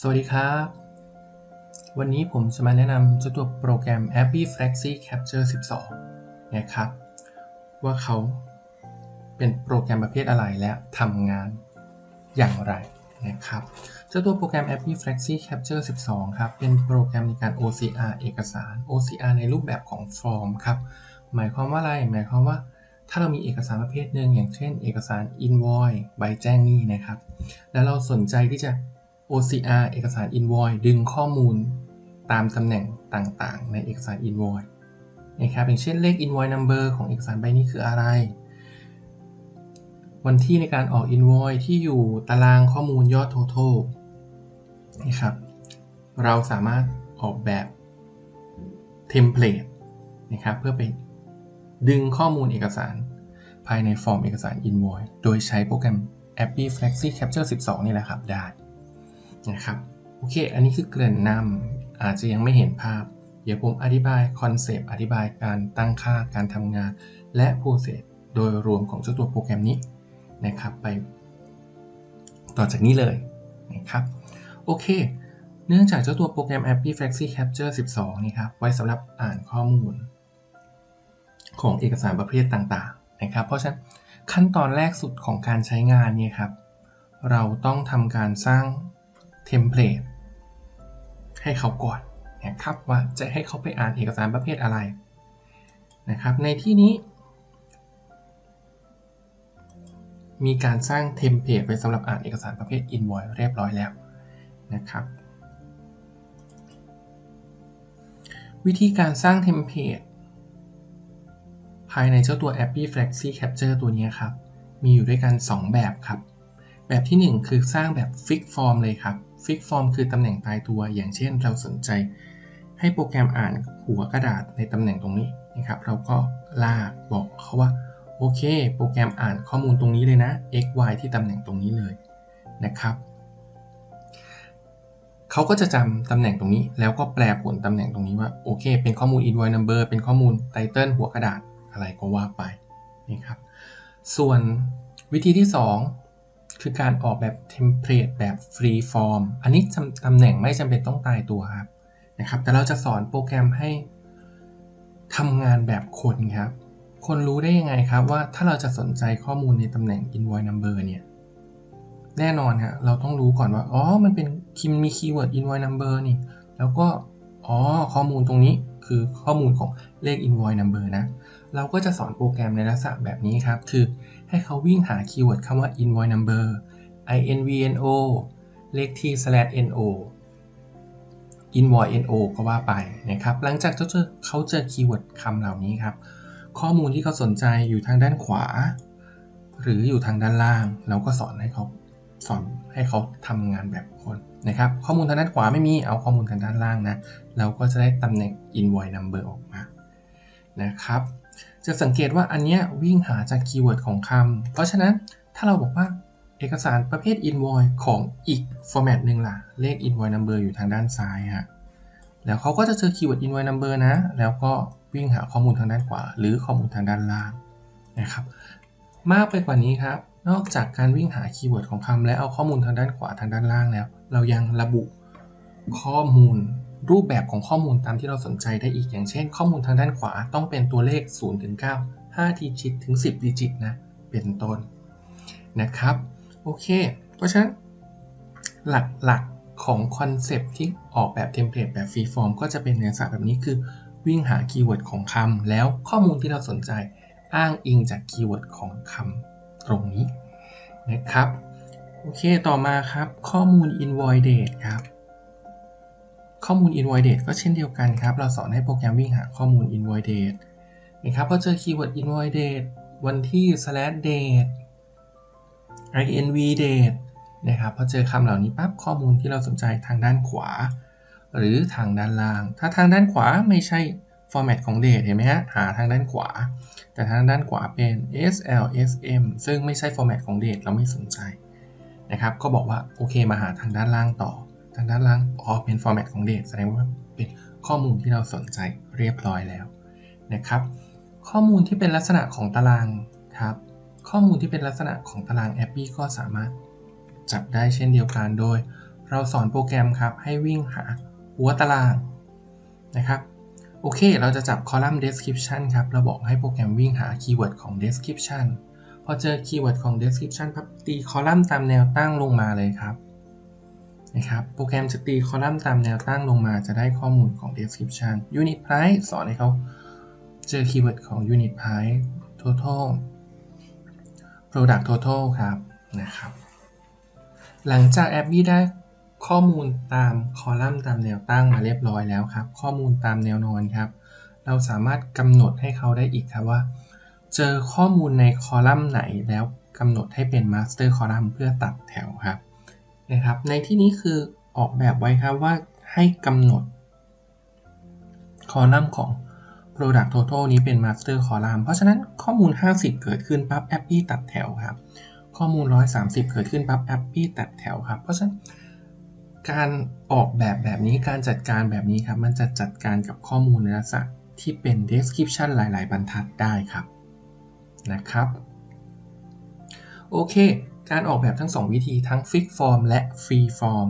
สวัสดีครับ วันนี้ผมจะมาแนะนำเจ้าตัวโปรแกรม Abby Flexi Capture 12 นะครับ ว่าเขาเป็นโปรแกรมประเภทอะไรและทำงานอย่างไรนะครับเจ้าตัวโปรแกรม Abby Flexi Capture 12 ครับ เป็นโปรแกรมในการ OCR เอกสาร OCR ในรูปแบบของฟอร์มครับ หมายความว่าอะไร หมายความว่า ถ้าเรามีเอกสารประเภทหนึ่งอย่างเช่น เอกสาร invoice ใบแจ้งหนี้นะครับ แล้วเราสนใจที่จะ OCR เอกสาร invoice ดึงข้อมูลตามตำแหน่งต่างๆ ในเอกสาร invoice นะครับอย่างเช่นเลข invoice number ของเอกสารใบนี้คืออะไร วันที่ในการออก invoice ที่อยู่ตารางข้อมูลยอด total นะครับเราสามารถออกแบบเทมเพลตนะครับเพื่อไปดึงข้อมูลเอกสารภายในฟอร์มเอกสาร invoice โดยใช้โปรแกรม Appy Flexi Capture 12 นี่แหละครับได้ นะครับโอเค อันนี้คือเกริ่นนำอาจจะยังไม่เห็นภาพ เดี๋ยวผมอธิบายคอนเซปต์อธิบายการตั้งค่าการทำงาน และโปรเซสโดยรวมของเจ้าตัวโปรแกรมนี้นะครับไป ต่อจากนี้เลยนะครับโอเค เนื่องจากเจ้าตัวโปรแกรม Appy Flexi Capture 12 นี่ครับ ไว้สำหรับอ่านข้อมูล ของเอกสารประเภทต่างๆนะครับ เพราะฉะนั้นขั้นตอนแรกสุดของการใช้งานเนี่ยครับ เราต้องทำการสร้าง เทมเพลตให้เขาก่อนนะครับว่าจะให้เขาไปอ่านเอกสารประเภทอะไรนะครับในที่นี้ มีการสร้างเทมเพลตไว้สำหรับอ่านเอกสารประเภท invoice เรียบร้อยแล้วนะครับวิธีการสร้างเทมเพลตภายในเจ้าตัว Appy Flexi Capture ตัวนี้ครับ มีอยู่ด้วยกัน 2 แบบครับ แบบที่ 1 คือสร้างแบบ Fix Form เลยครับ Fix Form คือตำแหน่งตายตัว อย่างเช่นเราสนใจ ให้โปรแกรมอ่านหัวกระดาษในตำแหน่งตรงนี้นะครับ เราก็ลากบอกเขาว่าโอเค โปรแกรมอ่านข้อมูลตรงนี้เลยนะ x y ที่ตำแหน่งตรงนี้เลยนะครับเขาก็จะจำตำแหน่งตรงนี้ แล้วก็แปลผลตำแหน่งตรงนี้ว่าโอเค เป็นข้อมูล invoice number เป็นข้อมูล title หัวกระดาษอะไรก็ว่าไปนะครับส่วนวิธีที่ 2 คือการออกแบบเทมเพลตแบบฟรีฟอร์มอันนี้ตำแหน่งไม่จำเป็นต้องตายตัวครับนะครับ แต่เราจะสอนโปรแกรมให้ทำงานแบบคนครับ คนรู้ได้ยังไงครับว่าถ้าเราจะสนใจข้อมูลในตำแหน่ง invoice number เนี่ยแน่นอนฮะเราต้องรู้ก่อนว่า อ๋อ มันเป็นคิมมีคีย์เวิร์ด invoice number นี่ แล้วก็ อ๋อ ข้อมูลตรงนี้คือข้อมูลของเลข invoice number นะ เราก็จะสอนโปรแกรมในลักษณะแบบนี้ครับ คือ ให้เขาวิ่งหาคีย์เวิร์ดคำว่า invoice number invno เลขที่ slash no invoice no ก็ว่าไปนะครับ หลังจากเขาเจอเขาเจอคีย์เวิร์ดคำเหล่านี้ครับ ข้อมูลที่เขาสนใจอยู่ทางด้านขวา หรืออยู่ทางด้านล่าง เราก็สอนให้เขาสอนให้เขาทำงานแบบคนนะครับ ข้อมูลทางด้านขวาไม่มีเอาข้อมูลทางด้านล่างนะ เราก็จะได้ตำแหน่ง invoice number ออกมานะครับ จะสังเกตว่าอันนี้วิ่งหาจากคีย์เวิร์ดของคำ เพราะฉะนั้นถ้าเราบอกว่าเอกสารประเภท invoice ของอีก format หนึ่งล่ะ เลข invoice number อยู่ทางด้านซ้ายฮะ แล้วเขาก็จะเจอคีย์เวิร์ด invoice number นะ แล้วก็วิ่งหาข้อมูลทางด้านขวา หรือข้อมูลทางด้านล่างนะครับ มากไปกว่านี้ครับ นอกจากการวิ่งหาคีย์เวิร์ดของคำและเอาข้อมูลทางด้านขวาทางด้านล่างแล้ว เรายังระบุข้อมูล รูปแบบของข้อมูลตามที่เราสนใจได้อีกอย่างเช่น ข้อมูลทางด้านขวาต้องเป็นตัวเลข0ถึง9 5ดิจิตถึง 10 ดิจิตนะเป็นต้นนะครับโอเค เพราะฉะนั้น หลักๆของคอนเซปที่ออกแบบเทมเพลตแบบฟรีฟอร์มก็จะเป็นเนื้อสารแบบนี้คือวิ่งหาคีย์เวิร์ดของคำแล้วข้อมูลที่เราสนใจอ้างอิงจากคีย์เวิร์ดของคำตรงนี้นะครับ โอเคต่อมาครับข้อมูล invoice date ครับ ข้อมูล invoice date ก็เช่นเดียวกันครับ เราสอนให้โปรแกรมวิ่งหาข้อมูล invoice date นะครับพอเจอคีย์เวิร์ด invoice date วันที่ slash date inv date นะครับพอเจอคำเหล่านี้ปั๊บข้อมูลที่เราสนใจทางด้านขวา หรือทางด้านล่าง ถ้าทางด้านขวาไม่ใช่ format ของ date เห็นไหมฮะหาทางด้านขวา แต่ทางด้านขวาเป็น SLSM ซึ่งไม่ใช่ format ของ date เราไม่สนใจนะครับก็บอกว่าโอเคมาหาทางด้านล่างต่อ ทางด้านล่างอ๋อเป็น format ของ date แสดงว่าเป็นข้อมูลที่เราสนใจเรียบร้อยแล้วนะครับ ข้อมูลที่เป็นลักษณะของตารางครับ ข้อมูลที่เป็นลักษณะของตารางแอปปี้ก็สามารถจับได้เช่นเดียวกันโดย เราสอนโปรแกรมครับ ให้วิ่งหาหัวตารางนะครับโอเค เราจะจับคอลัมน์ description ครับ เราบอกให้โปรแกรมวิ่งหาคีย์เวิร์ดของ description พอเจอคีย์เวิร์ดของ description ปั๊บตีคอลัมน์ตามแนวตั้งลงมาเลยครับ นะครับโปรแกรมจะตีคอลัมน์ตามแนวตั้งลงมาจะได้ข้อมูลของ description unit price สอนให้เขาเจอคีย์เวิร์ดของ unit price total product total ครับนะครับ หลังจากแอปบี้ได้ข้อมูลตามคอลัมน์ตามแนวตั้งมาเรียบร้อยแล้วครับ ข้อมูลตามแนวนอนครับ เราสามารถกำหนดให้เขาได้อีกครับว่า เจอข้อมูลในคอลัมน์ไหนแล้วกำหนดให้เป็นมาสเตอร์คอลัมน์เพื่อตัดแถวครับ นะครับ ในที่นี้คือออกแบบไว้ครับว่าให้กำหนดคอลัมน์ของ Product Total นี้เป็น Master Column เพราะฉะนั้นข้อมูล 50 เกิดขึ้นปั๊บแอปปี้ตัดแถวครับ ข้อมูล 130 เกิดขึ้นปั๊บแอปปี้ตัดแถวครับ เพราะฉะนั้นการออกแบบแบบนี้การจัดการแบบนี้ครับ มันจะจัดการกับข้อมูลในลักษณะที่เป็น description หลาย ๆ บรรทัดได้ครับนะครับ โอเค การออกแบบทั้ง 2 วิธีทั้ง fix form และ free form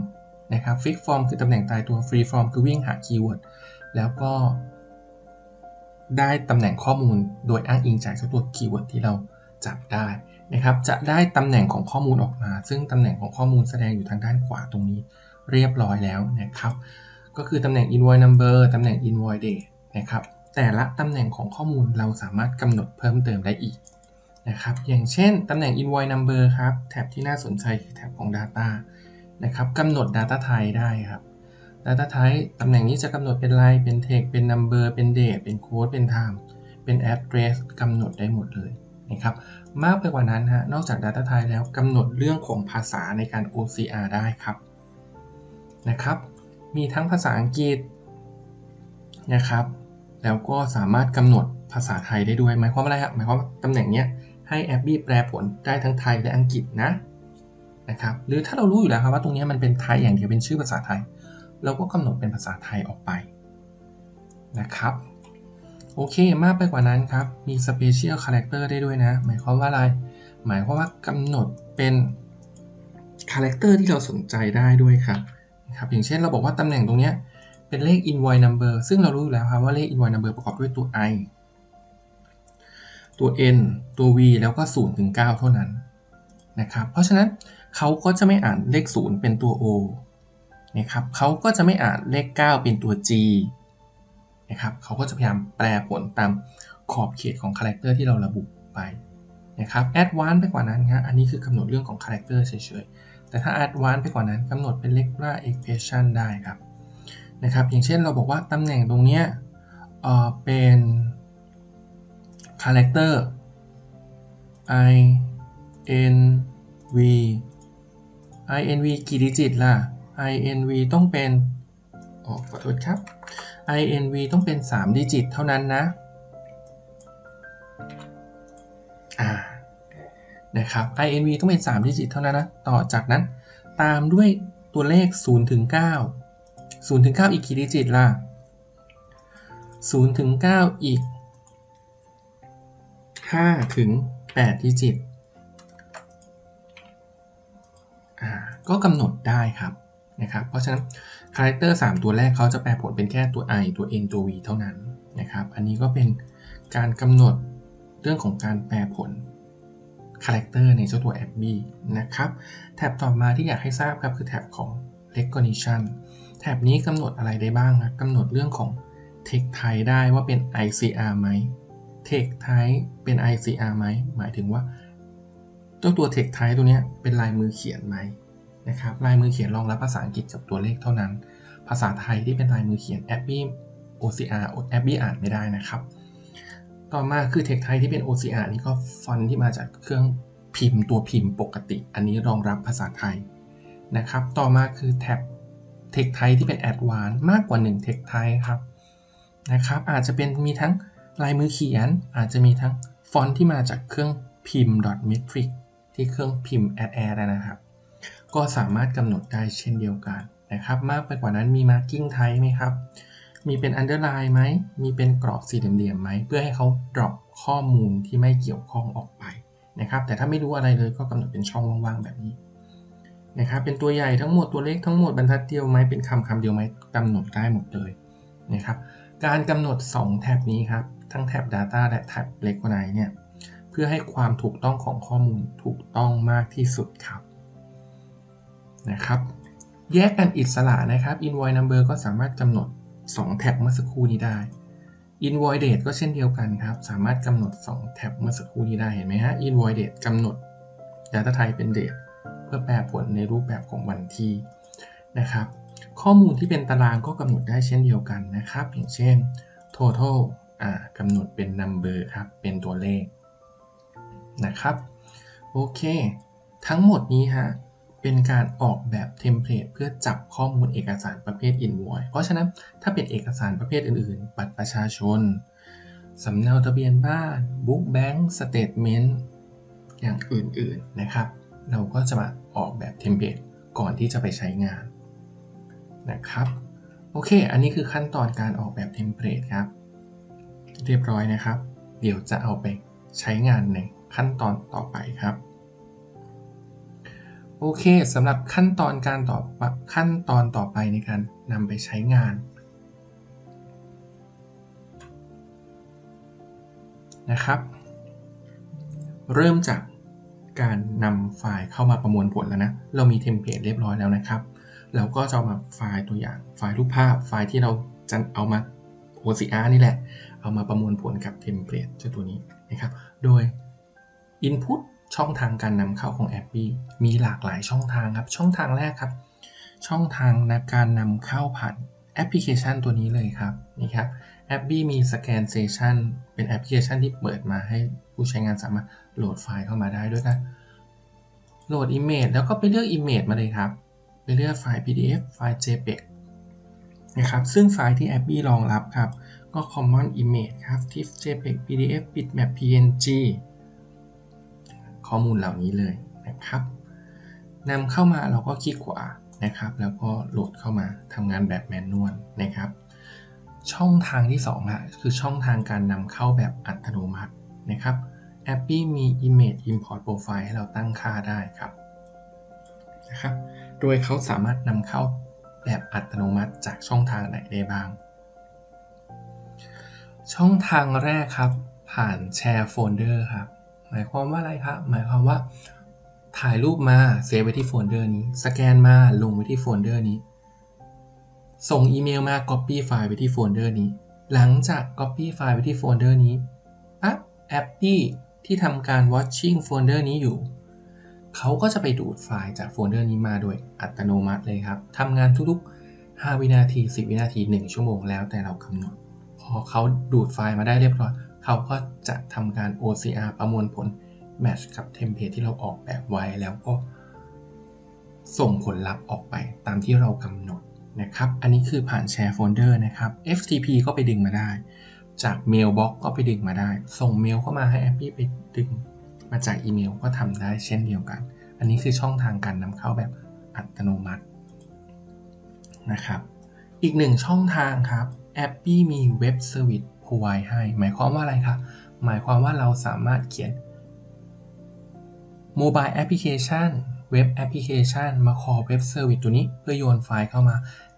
นะครับ fix form คือตำแหน่งตายตัว free form คือวิ่งหาคีย์เวิร์ดแล้วก็ได้ตำแหน่งข้อมูลโดยอ้างอิงจากตัวคีย์เวิร์ดที่เราจับได้นะครับ จะได้ตำแหน่งของข้อมูลออกมา ซึ่งตำแหน่งของข้อมูลแสดงอยู่ทางด้านขวาตรงนี้เรียบร้อยแล้วนะครับ ก็คือตำแหน่ง invoice number ตำแหน่ง invoice date นะครับ แต่ละตำแหน่งของข้อมูลเราสามารถกำหนดเพิ่มเติมได้อีก นะครับอย่างเช่นตำแหน่ง invoice number ครับแท็บที่น่าสนใจคือแท็บของ data นะครับกำหนด data type ได้ครับ Data Type ตำแหน่งนี้จะกำหนดเป็น line เป็น text เป็น number เป็น date เป็น code เป็น time เป็น address กำหนดได้หมดเลยนะครับมากไปกว่านั้นฮะนอกจาก Data Type แล้วกำหนดเรื่องของภาษาในการ OCR ได้ครับนะครับ มีทั้งภาษาอังกฤษนะครับ แล้วก็สามารถกำหนดภาษาไทยได้ด้วยหมายความว่าอะไรครับหมายความว่าตำแหน่งเนี้ย ให้แอปบี้แปลผลได้ทั้งไทยและอังกฤษนะนะครับหรือถ้าเรารู้อยู่แล้วครับว่าตรงนี้มันเป็นไทยอย่างเดียวเป็นชื่อภาษาไทย เราก็กำหนดเป็นภาษาไทยออกไปนะครับโอเคมากไปกว่านั้นครับ มี Special Character ได้ด้วยนะ หมายความว่าอะไร หมายความว่ากำหนดเป็นคาแรคเตอร์ที่เราสนใจได้ด้วยครับนะครับ อย่างเช่นเราบอกว่าตำแหน่งตรงนี้เป็นเลข invoice number ซึ่งเรารู้อยู่แล้วครับว่าเลข invoice number ประกอบด้วยตัว i ตัว n ตัว v แล้วก็0ถึง9เท่านั้นนะครับ เพราะฉะนั้นเขาก็จะไม่อ่านเลข 0 เป็นตัว o นะครับเขาก็จะไม่อ่านเลข 9 เป็นตัว G นะครับเขาก็จะพยายามแปลผลตามขอบเขตของคาแรคเตอร์ที่เราระบุไปนะครับแอดวานไปกว่านั้นครับอันนี้คือกำหนดเรื่องของคาแรคเตอร์เฉยๆ แต่ถ้าแอดวานไปกว่านั้นกำหนดเป็นเลขล่า expression ได้ครับนะครับ อย่างเช่นเราบอกว่าตำแหน่งตรงเนี้ยเออเป็น คาแรคเตอร์ i n v i n v กี่ดิจิตล่ะ inv ต้องเป็นออขอโทษครับ inv ต้องเป็น 3 ดิจิตเท่านั้นนะอ่านะครับ inv ต้องเป็น 3 ดิจิตเท่านั้นนะ ต่อจากนั้นตามด้วยตัวเลข0ถึง9 0ถึง9อีกกี่ดิจิตล่ะ0ถึง9อีก 5 ถึง 8 ดิจิตก็กำหนดได้ครับนะครับเพราะฉะนั้นคาแรคเตอร์3ตัวแรกเขาจะแปลผลเป็นแค่ตัว i ตัว n ตัว v เท่านั้นนะครับ อันนี้ก็เป็นการกำหนดเรื่องของการแปลผลคาแรคเตอร์ในเจ้าตัว app b นะครับ แท็บต่อมาที่อยากให้ทราบครับคือแท็บของ recognition แท็บนี้กำหนดอะไรได้บ้างครับกำหนดเรื่องของ text type ได้ว่าเป็น ICR ไหม text type เป็น ICR ไหมหมายถึงว่าเจ้าตัว text type ตัวนี้เป็นลายมือเขียนไหมนะครับลายมือเขียนรองรับภาษาอังกฤษกับตัวเลขเท่านั้น ภาษาไทยที่เป็นลายมือเขียนแอปบี้ OCR แอปบี้อ่านไม่ได้นะครับ ต่อมาคือเทคไทยที่เป็น OCR นี่ก็ฟอนต์ที่มาจากเครื่องพิมพ์ตัวพิมพ์ปกติ อันนี้รองรับภาษาไทยนะครับ ต่อมาคือแท็บเทคไทยที่เป็น Advanced มากกว่า1เทคไทยครับนะครับอาจจะเป็นมีทั้ง ลายมือเขียนอาจจะมีทั้งฟอนต์ที่มาจากเครื่องพิมพ์ .metric ที่เครื่องพิมพ์ add add นะครับ ก็สามารถกำหนดได้เช่นเดียวกันนะครับ มากไปกว่านั้นมี marking type ไหมครับ มีเป็น underline ไหม มีเป็นกรอบสี่เหลี่ยมไหม เพื่อให้เขา drop ข้อมูลที่ไม่เกี่ยวข้องออกไปนะครับ แต่ถ้าไม่รู้อะไรเลยก็กำหนดเป็นช่องว่างๆแบบนี้นะครับ เป็นตัวใหญ่ทั้งหมดตัวเล็กทั้งหมดบรรทัดเดียวไหมเป็นคำคำเดียวไหมกำหนดได้หมดเลย นะครับการกำหนด 2 แท็บนี้ครับทั้งแท็บ Data และแท็บ Recognize เนี่ยเพื่อให้ความถูกต้องของข้อมูลถูกต้องมากที่สุดครับนะครับ แยกกันอิสระนะครับ Invoice Number ก็สามารถกำหนด 2 แท็บเมื่อสักครู่นี้ได้ Invoice Date ก็เช่นเดียวกันครับ สามารถกำหนด 2 แท็บเมื่อสักครู่นี้ได้เห็นไหมฮะ Invoice Date กำหนด Data Type เป็น Date เพื่อแปลผลในรูปแบบของวันที่นะครับ ข้อมูลที่เป็นตารางก็กำหนดได้เช่นเดียวกันนะครับ อย่างเช่น total อ่ากำหนดเป็น number ครับ เป็นตัวเลขนะครับ โอเค ทั้งหมดนี้ฮะ เป็นการออกแบบเทมเพลตเพื่อจับข้อมูลเอกสารประเภท invoice เพราะฉะนั้นถ้าเป็นเอกสารประเภทอื่นๆ บัตรประชาชน สำเนาทะเบียนบ้านบุ๊กแบงค์สเตทเมนต์อย่างอื่นๆนะครับ เราก็จะมาออกแบบเทมเพลตก่อนที่จะไปใช้งาน นะครับ โอเค อันนี้คือขั้นตอนการออกแบบเทมเพลตครับ เรียบร้อยนะครับ เดี๋ยวจะเอาไปใช้งานในขั้นตอนต่อไปครับโอเคสำหรับขั้นตอนการต่อขั้นตอนต่อไปในการนำไปใช้งานนะครับ เริ่มจากการนำไฟล์เข้ามาประมวลผลแล้วนะ เรามีเทมเพลตเรียบร้อยแล้วนะครับ เราก็จะเอามาไฟล์ตัวอย่าง ไฟล์รูปภาพ ไฟล์ที่เราจะเอามา OCR นี่แหละ เอามาประมวลผลกับเทมเพลตเจ้าตัวนี้นะครับ โดย Input ช่องทางการนำเข้าของแอปปี้มีหลากหลายช่องทางครับ ช่องทางแรกครับ ช่องทางในการนำเข้าผ่านแอปพลิเคชันตัวนี้เลยครับนี่ครับแอปบี้มีสแกนเซชันเป็นแอปพลิเคชันที่เปิดมาให้ผู้ใช้งานสามารถโหลดไฟล์เข้ามาได้ด้วยกันโหลด Image แล้วก็ไปเลือก Image มาเลยครับ ไปเลือกไฟล์ PDF ไฟล์ JPEG นะครับซึ่งไฟล์ที่แอปบี้รองรับครับ ก็ Common Image ครับ TIFF JPEG PDF Bitmap PNG ข้อมูลเหล่านี้เลยนะครับนำเข้ามาเราก็คลิกขวานะครับ แล้วก็โหลดเข้ามาทำงานแบบแมนนวลนะครับ ช่องทางที่2อะคือช่องทางการนำเข้าแบบอัตโนมัตินะครับแอปปี้มี Image Import Profile ให้เราตั้งค่าได้ครับนะครับ โดยเขาสามารถนำเข้าแบบอัตโนมัติจากช่องทางไหนได้บ้าง ช่องทางแรกครับ ผ่านแชร์โฟลเดอร์ครับ หมายความว่าอะไรครับ หมายความว่าถ่ายรูปมาเซฟไว้ที่โฟลเดอร์นี้ สแกนมาลงไว้ที่โฟลเดอร์นี้ ส่งอีเมลมา Copy ไฟล์ไปที่โฟลเดอร์นี้ หลังจาก Copy ไฟล์ไปที่โฟลเดอร์นี้ปั๊บแอปที่ที่ทำการ watching โฟลเดอร์นี้อยู่ เขาก็จะไปดูดไฟล์จากโฟลเดอร์นี้มาโดยอัตโนมัติเลยครับทำงานทุกๆ 5 วินาที 10 วินาที 1 ชั่วโมงแล้วแต่เรากำหนด พอเขาดูดไฟล์มาได้เรียบร้อยเขาก็จะทำการ OCR ประมวลผลแมทช์กับเทมเพลตที่เราออกแบบไว้แล้วก็ ส่งผลลัพธ์ออกไปตามที่เรากำหนดนะครับ อันนี้คือผ่านแชร์โฟลเดอร์นะครับ FTP ก็ไปดึงมาได้ จากเมลบ็อกก็ไปดึงมาได้ ส่งเมลเข้ามาให้แอปปี้ไปดึง มาจากอีเมลก็ทำได้เช่นเดียวกัน อันนี้คือช่องทางการนำเข้าแบบอัตโนมัตินะครับ อีกหนึ่งช่องทางครับแอปปี้มีเว็บเซอร์วิสพรอไวให้ หมายความว่าอะไรครับหมายความว่าเราสามารถเขียนโมบายแอปพลิเคชันเว็บแอปพลิเคชันมาคอเว็บเซอร์วิสตัวนี้เพื่อโยนไฟล์เข้ามา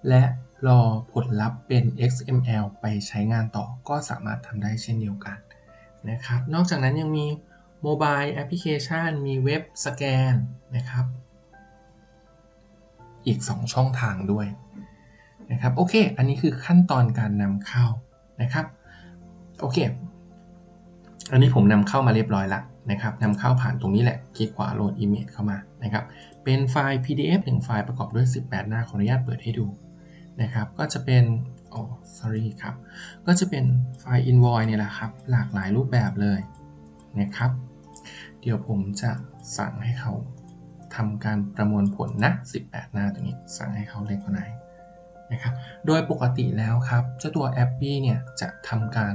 และรอผลลัพธ์เป็น XML ไปใช้งานต่อก็สามารถทำได้เช่นเดียวกันนะครับ นอกจากนั้นยังมี โมบายแอปพลิเคชันมีเว็บสแกนนะครับ อีก 2 ช่องทางด้วยนะครับโอเค อันนี้คือขั้นตอนการนำเข้านะครับโอเค อันนี้ผมนำเข้ามาเรียบร้อยละนะครับนำเข้าผ่านตรงนี้แหละ คลิกขวาโหลด Image เข้ามานะครับ เป็นไฟล์ PDF 1ไฟล์ประกอบด้วย 18 หน้าขออนุญาตเปิดให้ดูนะครับ ก็จะเป็นโอ้ sorry ครับ ก็จะเป็นไฟล์ invoice เนี่ยแหละครับ หลากหลายรูปแบบเลยนะครับ เดี๋ยวผมจะสั่งให้เขาทำการประมวลผลนะ 18 หน้าตรงนี้สั่งให้เขาเล็กกว่าไหนนะครับ โดยปกติแล้วครับเจ้าตัว a p p เนี่ยจะทำการ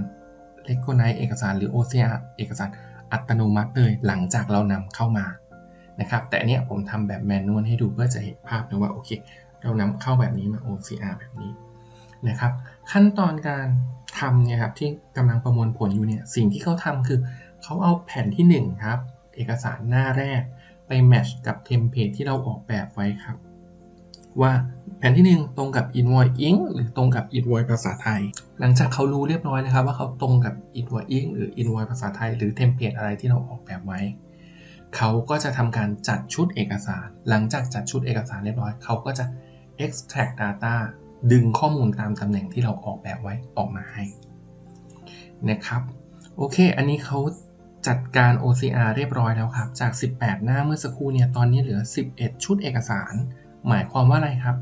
recognize เอกสารหรือ OCR เอกสารอัตโนมัติเลยหลังจากเรานำเข้ามานะครับ แต่เนี้ยผมทำแบบแมนนวลให้ดูเพื่อจะเห็นภาพนะว่าโอเค เรานำเข้าแบบนี้มา OCR แบบนี้นะครับ ขั้นตอนการทำเนี่ยครับที่กำลังประมวลผลอยู่เนี่ยสิ่งที่เขาทำคือ เขาเอาแผ่นที่ 1 ครับ เอกสารหน้าแรกไปแมทช์กับเทมเพลตที่เราออกแบบไว้ครับ ว่าแผ่นที่ 1 ตรงกับ invoice ink หรือตรงกับ invoice ภาษาไทย หลังจากเขารู้เรียบร้อยนะครับ ว่าเขาตรงกับ invoice ink หรือ invoice ภาษาไทย หรือเทมเพลตอะไรที่เราออกแบบไว้ เขาก็จะทำการจัดชุดเอกสาร หลังจากจัดชุดเอกสารเรียบร้อย เขาก็จะ extract data ดึงข้อมูลตามตำแหน่งที่เราออกแบบไว้ออกมาให้นะครับ โอเค อันนี้เขา จัดการ OCR เรียบร้อยแล้วครับ จาก 18 หน้าเมื่อสักครู่เนี่ยตอนนี้เหลือ 11 ชุดเอกสาร หมายความว่าอะไรครับ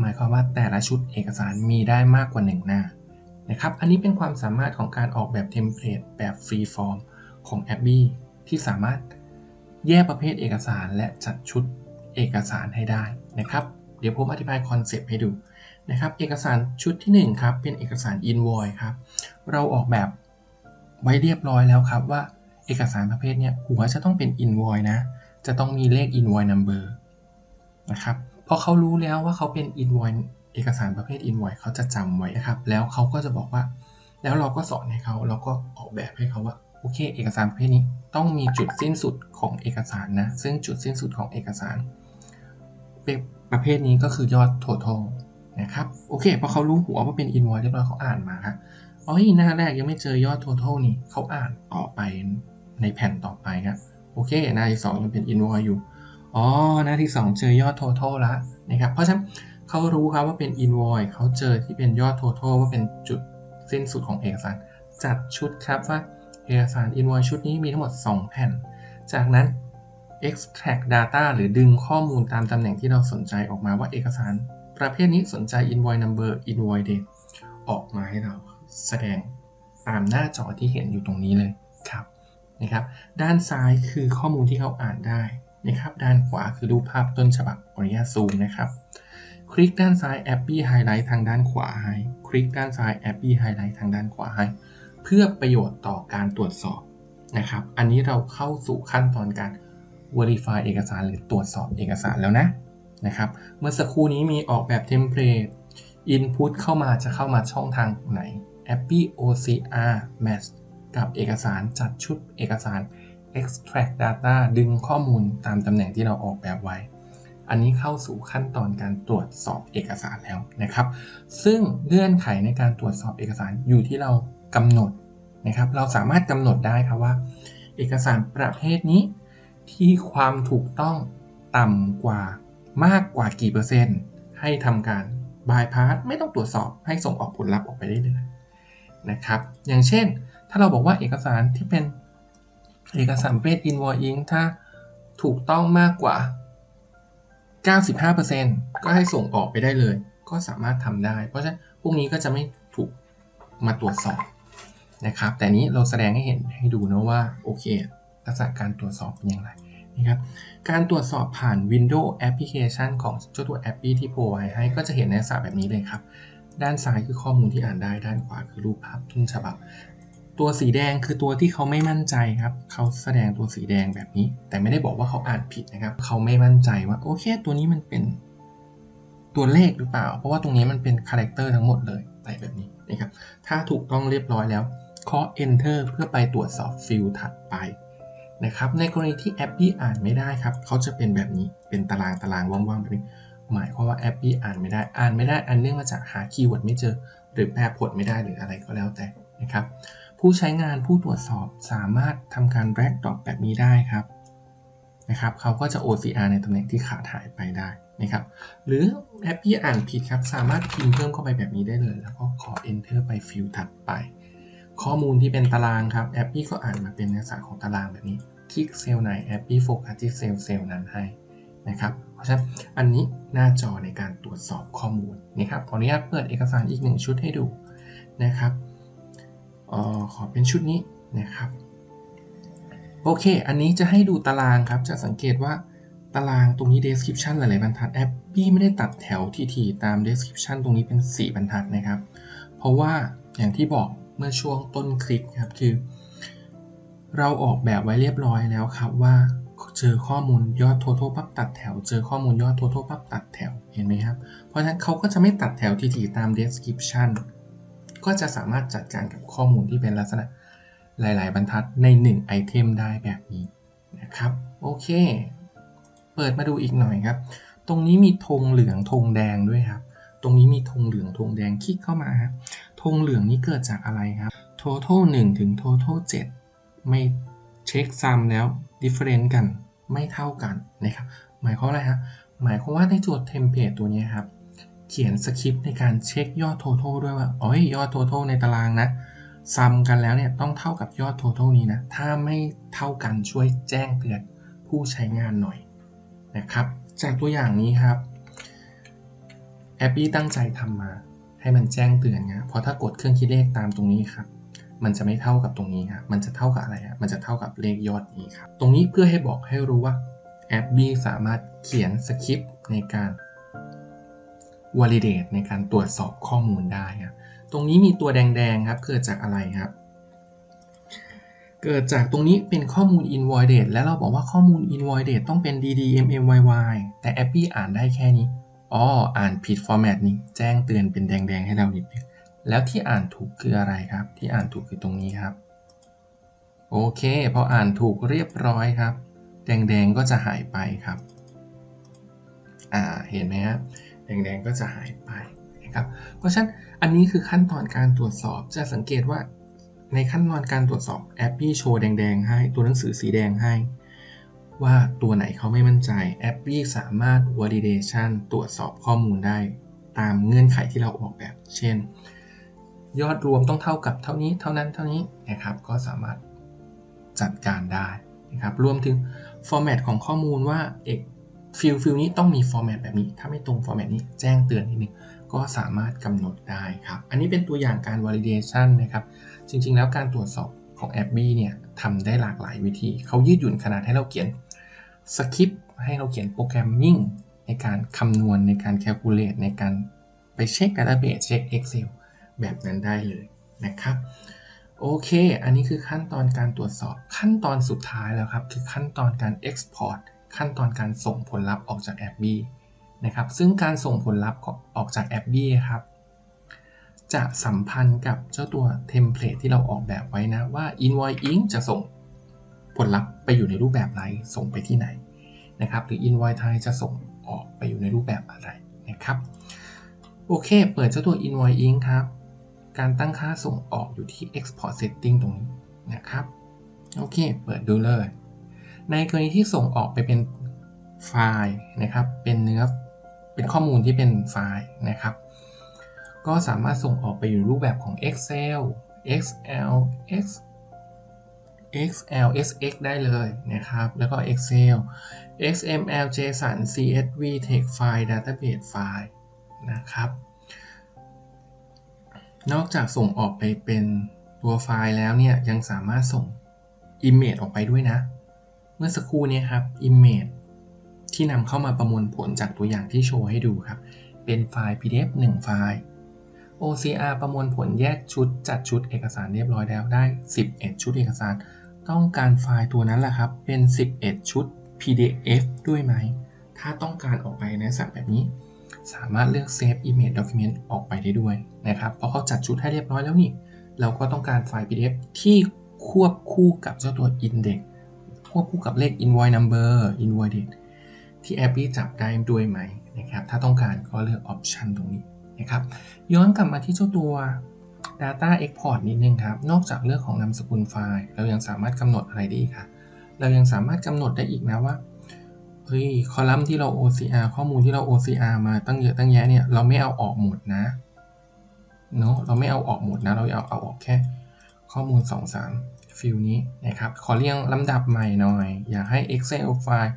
หมายความว่าแต่ละชุดเอกสารมีได้มากกว่า 1 หน้านะครับ อันนี้เป็นความสามารถของการออกแบบเทมเพลตแบบฟรีฟอร์มของ a b b y ที่สามารถแยกประเภทเอกสารและจัดชุดเอกสารให้ได้นะครับ เดี๋ยวผมอธิบายคอนเซปต์ให้ดูนะครับ เอกสารชุดที่1ครับเป็นเอกสาร invoice ครับ เราออกแบบไว้เรียบร้อยแล้วครับว่า เอกสารประเภทเนี้ยหัวจะต้องเป็น invoice นะ จะต้องมีเลข invoice number นะครับพอเขารู้แล้วว่าเขาเป็น invoice เอกสารประเภท invoice เขาจะจำไว้นะครับ แล้วเขาก็จะบอกว่า แล้วเราก็สอนให้เขาเราก็ออกแบบให้เขาว่าโอเค เอกสารประเภทนี้ต้องมีจุดสิ้นสุดของเอกสารนะ ซึ่งจุดสิ้นสุดของเอกสารประเภทนี้ก็คือยอด total นะครับ โอเค พอเขารู้หัวว่าเป็น invoice เรียบร้อยเขาอ่านมาครับอ๋อหน้าแรกยังไม่เจอยอด total นี่เขาอ่านต่อไป ในแผ่นต่อไปครับโอเค หน้าที่2ยังเป็น invoice อยู่อ๋อหน้าที่ 2 เจอยอด total ล้วนะครับเพราะฉะนั้นเขารู้ครับว่าเป็น invoice เขาเจอที่เป็นยอด total ว่าเป็นจุดสิ้นสุดของเอกสารจัดชุดครับว่าเอกสาร invoice ชุดนี้มีทั้งหมด 2 แผ่น จากนั้น extract data หรือดึงข้อมูลตามตำแหน่งที่เราสนใจออกมาว่าเอกสาร ประเภทนี้สนใจ invoice number invoice date ออกมาให้เราแสดงตามหน้าจอที่เห็นอยู่ตรงนี้เลย นะครับ ด้านซ้ายคือข้อมูลที่เขาอ่านได้นะครับ ด้านขวาคือรูปภาพต้นฉบับขออนุญาตซูมนะครับ คลิกด้านซ้ายแอปปี้ไฮไลท์ทางด้านขวาให้คลิกด้านซ้ายแอปปี้ไฮไลท์ทางด้านขวาให้เพื่อประโยชน์ต่อการตรวจสอบนะครับ อันนี้เราเข้าสู่ขั้นตอนการ verify เอกสารหรือตรวจสอบเอกสารแล้วนะนะครับ เมื่อสักครู่นี้มีออกแบบเทมเพลต Input เข้ามาจะเข้ามาช่องทางไหน Appy OCR Match กับเอกสารจัดชุดเอกสาร Extract Data ดึงข้อมูลตามตำแหน่งที่เราออกแบบไว้ อันนี้เข้าสู่ขั้นตอนการตรวจสอบเอกสารแล้วนะครับ ซึ่งเงื่อนไขในการตรวจสอบเอกสารอยู่ที่เรากำหนดนะครับ เราสามารถกำหนดได้ครับว่า เอกสารประเภทนี้ ที่ความถูกต้องต่ำกว่ามากกว่ากี่เปอร์เซ็นต์ ให้ทำการบายพาสไม่ต้องตรวจสอบให้ส่งออกผลลัพธ์ออกไปได้เลยนะครับ อย่างเช่น ถ้าเราบอกว่าเอกสารที่เป็นเอกสารประเภท invoice ถ้าถูกต้องมากกว่า 95%ก็ให้ส่งออกไปได้เลย ก็สามารถทำได้ เพราะฉะนั้นพวกนี้ก็จะไม่ถูกมาตรวจสอบนะครับ แต่นี้เราแสดงให้เห็นให้ดูนะว่าโอเคลักษณะการตรวจสอบเป็นอย่างไรนะครับการตรวจสอบผ่าน Windows Application ของเจ้าตัว Appy ที่โปรไว้ให้ก็จะเห็นในลักษณะแบบนี้เลยครับ ด้านซ้ายคือข้อมูลที่อ่านได้ด้านขวาคือรูปภาพต้นฉบับ ตัวสีแดงคือตัวที่เขาไม่มั่นใจครับ เขาแสดงตัวสีแดงแบบนี้ แต่ไม่ได้บอกว่าเขาอ่านผิดนะครับ เขาไม่มั่นใจว่าโอเค ตัวนี้มันเป็นตัวเลขหรือเปล่า เพราะว่าตรงนี้มันเป็นคาแรคเตอร์ทั้งหมดเลยใส่แบบนี้นะครับ ถ้าถูกต้องเรียบร้อยแล้วเคาะ enter เพื่อไปตรวจสอบฟิลถัดไปนะครับ ในกรณีที่แอปปี้อ่านไม่ได้ครับ เขาจะเป็นแบบนี้ เป็นตารางตารางว่างๆแบบนี้ หมายความว่าแอปปี้อ่านไม่ได้ อ่านไม่ได้ อันเนื่องมาจากหาคีย์เวิร์ดไม่เจอ หรือแปลผลไม่ได้หรืออะไรก็แล้วแต่นะครับ ผู้ใช้งานผู้ตรวจสอบสามารถทำการ drag drop แบบนี้ได้ครับนะครับเขาก็จะ OCR ในตำแหน่งที่ขาดหายไปได้นะครับ หรือแอปปี้อ่านผิดครับ สามารถพิมพ์เพิ่มเข้าไปแบบนี้ได้เลย แล้วก็ขอ enter ไปฟิลถัดไป ข้อมูลที่เป็นตารางครับ แอปปี้ก็อ่านมาเป็นลักษณะของตารางแบบนี้ คลิกเซลล์ไหนแอปปี้โฟกัสที่เซลล์เซลล์นั้นให้นะครับ เพราะฉะนั้นอันนี้หน้าจอในการตรวจสอบข้อมูลนะครับ ขออนุญาตเปิดเอกสารอีกหนึ่งชุดให้ดูนะครับ ออขอเป็นชุดนี้นะครับโอเค อันนี้จะให้ดูตารางครับ จะสังเกตว่าตารางตรงนี้ description หลายๆบรรทัดแอปปี้ไม่ได้ตัดแถวทีๆตาม description ตรงนี้เป็น 4 บรรทัดนะครับ เพราะว่าอย่างที่บอกเมื่อช่วงต้นคลิปครับคือ เราออกแบบไว้เรียบร้อยแล้วครับว่า เจอข้อมูลยอด total ปั๊บตัดแถว เจอข้อมูลยอด total ปั๊บตัดแถวเห็นไหมครับ เพราะฉะนั้นเขาก็จะไม่ตัดแถวทีๆตาม description ก็จะสามารถจัดการกับข้อมูลที่เป็นลักษณะหลาย ๆ บรรทัดใน1ไอเทมได้แบบนี้นะครับ โอเค เปิดมาดูอีกหน่อยครับ ตรงนี้มีธงเหลืองธงแดงด้วยครับ ตรงนี้มีธงเหลืองธงแดงคลิกเข้ามาธงเหลืองนี้เกิดจากอะไรครับ total 1 ถึง total 7 ไม่เช็คซ้ำแล้ว difference กันไม่เท่ากันนะครับ หมายความอะไรฮะหมายความว่าในโจทย์เทมเพลตตัวนี้ครับ เขียนสคริปต์ในการเช็คยอด total ด้วยว่าอ๋อยอด total ในตารางนะซัมกันแล้วเนี่ยต้องเท่ากับยอด total นี้นะ ถ้าไม่เท่ากันช่วยแจ้งเตือนผู้ใช้งานหน่อยนะครับ จากตัวอย่างนี้ครับแอปปี้ตั้งใจทำมาให้มันแจ้งเตือนนะเพราะถ้ากดเครื่องคิดเลขตามตรงนี้ครับ มันจะไม่เท่ากับตรงนี้ครับ มันจะเท่ากับอะไรครมันจะเท่ากับเลขยอดนี้ครับ ตรงนี้เพื่อให้บอกให้รู้ว่าแอป B สามารถเขียนสคริปต์ในการ validate ในการตรวจสอบข้อมูลได้ครับตรงนี้มีตัวแดงๆครับเกิดจากอะไรครับ เกิดจากตรงนี้เป็นข้อมูล invoice date แล้วเราบอกว่าข้อมูล invoice date ต้องเป็น ddmmyy แต่แอป B อ่านได้แค่นี้อ๋ออ่านผิด format นี้แจ้งเตือนเป็นแดงๆให้เรานิดนึงแล้วที่อ่านถูกคืออะไรครับ ที่อ่านถูกคือตรงนี้ครับ โอเค พออ่านถูกเรียบร้อยครับ แดงๆก็จะหายไปครับ อ่าเห็นไหมครับ แดงๆก็จะหายไปนะครับ เพราะฉะนั้นอันนี้คือขั้นตอนการตรวจสอบจะสังเกตว่าในขั้นตอนการตรวจสอบแอปปี้โชว์แดงๆให้ตัวหนังสือสีแดงให้ ว่าตัวไหนเขาไม่มั่นใจแอปปี้สามารถ validation ตรวจสอบข้อมูลได้ตามเงื่อนไขที่เราออกแบบ เช่น ยอดรวมต้องเท่ากับเท่านี้เท่านั้นเท่านี้นะครับก็สามารถจัดการได้นะครับรวมถึง format ของข้อมูลว่าเอก ฟิลฟิลนี้ต้องมี format แบบนี้ ถ้าไม่ตรง format นี้แจ้งเตือนนิดนึงก็สามารถกำหนดได้ครับ อันนี้เป็นตัวอย่างการ validation นะครับ จริง ๆ แล้วการตรวจสอบของ a อ b เนี่ยทำได้หลากหลายวิธี เขายืดหยุ่นขนาดให้เราเขียนสคริปต์ให้เราเขียนโปรแกรมมิ่งในการคำนวณในการ calculate ในการไปเช็ค database เช็ค Excel แบบนั้นได้เลยนะครับ โอเค อันนี้คือขั้นตอนการตรวจสอบขั้นตอนสุดท้ายแล้วครับ คือขั้นตอนการ export ขั้นตอนการส่งผลลัพธ์ออกจากแอป B นะครับ ซึ่งการส่งผลลัพธ์ออกจากแอป B ครับ จะสัมพันธ์กับเจ้าตัวเทมเพลตที่เราออกแบบไว้นะว่า invoice ink จะส่งผลลัพธ์ไปอยู่ในรูปแบบอะไรส่งไปที่ไหนนะครับ หรือ invoice ไทยจะส่งออกไปอยู่ในรูปแบบอะไรนะครับ โอเค เปิดเจ้าตัว invoice ink ครับ การตั้งค่าส่งออกอยู่ที่ export setting ตรงนี้นะครับ โอเค เปิดดูเลย ในกรณีที่ส่งออกไปเป็นไฟล์นะครับ เป็นเนื้อ เป็นข้อมูลที่เป็นไฟล์นะครับ ก็สามารถส่งออกไปอยู่รูปแบบของ Excel XL X XL SX ได้เลยนะครับ แล้วก็ Excel XML JSON CSV Text File Database File นะครับ นอกจากส่งออกไปเป็นตัวไฟล์แล้วเนี่ย ยังสามารถส่ง Image ออกไปด้วยนะ เมื่อสักครู่นี้ครับ Image ที่นำเข้ามาประมวลผลจากตัวอย่างที่โชว์ให้ดูครับ เป็นไฟล์ PDF 1 ไฟล์ OCR ประมวลผลแยกชุดจัดชุดเอกสารเรียบร้อยแล้วได้ 11 ชุดเอกสาร ต้องการไฟล์ตัวนั้นแหละครับ เป็น 11 ชุด PDF ด้วยไหม ถ้าต้องการออกไปในสักแบบนี้ สามารถเลือก Save Image Document ออกไปได้ด้วยนะครับ เพราะเขาจัดชุดให้เรียบร้อยแล้วนี่ เราก็ต้องการไฟล์ PDF ที่ควบคู่กับเจ้าตัว Index ควบคู่กับเลข Invoice Number Invoice Date ที่แอปปี้จับได้ด้วยไหมนะครับ ถ้าต้องการก็เลือก Option ตรงนี้นะครับ ย้อนกลับมาที่เจ้าตัว Data Export นิดนึงครับ นอกจากเรื่องของนามสกุลไฟล์ เรายังสามารถกำหนดอะไรได้อีกครับเรายังสามารถกำหนดได้อีกนะว่าเฮ้ยคอลัมน์ที่เรา OCR ข้อมูลที่เรา OCR มาตั้งเยอะตั้งแยะเนี่ย เราไม่เอาออกหมดนะเนาะเราไม่เอาออกหมดนะ เราเอาเอาออกแค่ข้อมูล 2-3 ฟิลนี้นะครับ ขอเรียงลำดับใหม่หน่อย อยากให้ Excel ไฟล์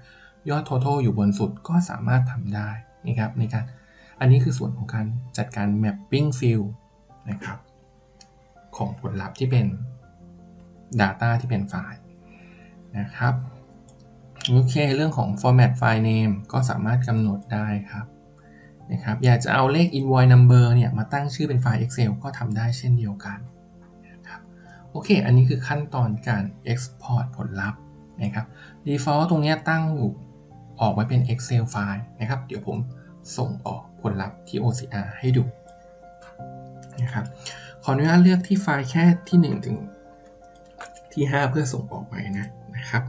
ยอด total อยู่บนสุดก็สามารถทำได้นะครับในการอันนี้คือส่วนของการจัดการ mapping field นะครับ ของผลลัพธ์ที่เป็น Data ที่เป็นไฟล์นะครับโอเค เรื่องของ format file name ก็สามารถกำหนดได้ครับนะครับ อยากจะเอาเลข invoice number เนี่ยมาตั้งชื่อเป็นไฟล์ Excel ก็ทำได้เช่นเดียวกัน โอเค อันนี้คือขั้นตอนการ export ผลลัพธ์นะครับ default ตรงนี้ตั้งอยู่ออกไว้เป็น Excel ไฟล์นะครับ เดี๋ยวผมส่งออกผลลัพธ์ที่ OCR ให้ดูนะครับ ขออนุญาตเลือกที่ไฟล์แค่ที่ 1 ถึงที่ 5 เพื่อส่งออกไปนะนะครับ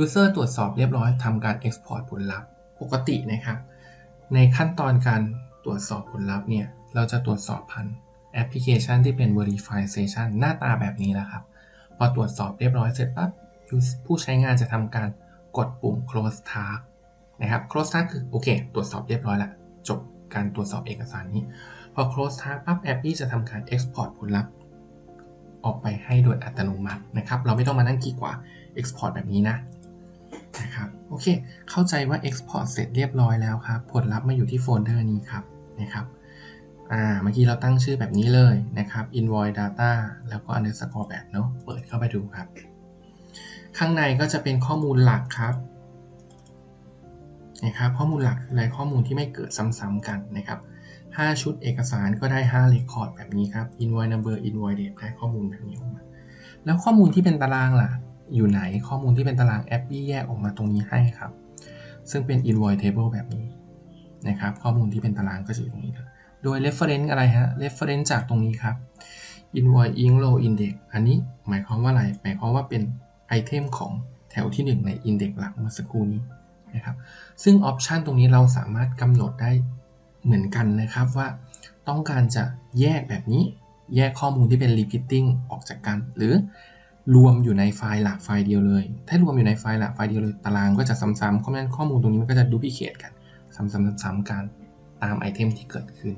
User ตรวจสอบเรียบร้อยทำการ Export ผลลัพธ์ปกตินะครับ ในขั้นตอนการตรวจสอบผลลัพธ์เนี่ย เราจะตรวจสอบผ่าน แอปพลิเคชันที่เป็น Verification หน้าตาแบบนี้แหละครับ พอตรวจสอบเรียบร้อยเสร็จปั๊บผู้ใช้งานจะทำการกดปุ่ม close task นะครับ close task คือโอเค ตรวจสอบเรียบร้อยล้วจบการตรวจสอบเอกสารนี้ พอ close task ปั๊บแอปนี้จะทำการ export ผลลัพธ์ออกไปให้โดยอัตโนมัตินะครับ เราไม่ต้องมานั่งคลิกว่า export แบบนี้นะนะครับโอเค เข้าใจว่า export เสร็จเรียบร้อยแล้วครับ ผลลัพธ์มาอยู่ที่โฟลเดอร์นี้ครับนะครับ อ่าเมื่อกี้เราตั้งชื่อแบบนี้เลยนะครับ invoice data แล้วก็ underscore แบบเนาะเปิดเข้าไปดูครับ ข้างในก็จะเป็นข้อมูลหลักครับนะครับข้อมูลหลักคืออะไรข้อมูลที่ไม่เกิดซ้ำๆกันนะครับ 5 ชุดเอกสารก็ได้5 record แบบนี้ครับ invoice number invoice date ได้ข้อมูลแบบนี้ออกมา แล้วข้อมูลที่เป็นตารางล่ะ อยู่ไหนข้อมูลที่เป็นตารางแอปปี้แยกออกมาตรงนี้ให้ครับ ซึ่งเป็น invoice table แบบนี้นะครับ ข้อมูลที่เป็นตารางก็จะอยู่ตรงนี้ครับ โดย reference อะไรฮะ reference จากตรงนี้ครับ invoice ink row index อันนี้หมายความว่าอะไร หมายความว่าเป็นไอเทมของแถวที่ 1 ใน index หลักเมื่อสักครู่นี้นะครับ ซึ่ง option ตรงนี้เราสามารถกำหนดได้เหมือนกันนะครับว่าต้องการจะแยกแบบนี้ แยกข้อมูลที่เป็น repeating ออกจากกัน หรือรวมอยู่ในไฟล์หลักไฟล์เดียวเลย ถ้ารวมอยู่ในไฟล์หลักไฟล์เดียวเลย ตารางก็จะซ้ำๆเพราะฉะนั้นข้อมูลตรงนี้มันก็จะ duplicate กัน ซ้ำๆๆกันตามไอเทมที่เกิดขึ้น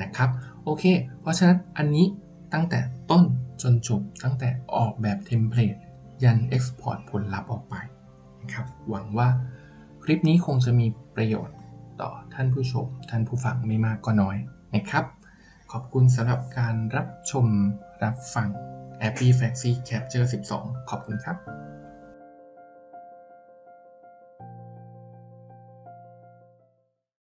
นะครับโอเค เพราะฉะนั้นอันนี้ตั้งแต่ต้นจนจบตั้งแต่ออกแบบเทมเพลตยัน Export ผลลัพธ์ออกไปนะครับหวังว่าคลิปนี้คงจะมีประโยชน์ต่อท่านผู้ชม ท่านผู้ฟังไม่มากก็น้อยนะครับ ขอบคุณสำหรับการรับชมรับฟัง a p p y f a x y Capture 12 ขอบคุณครับ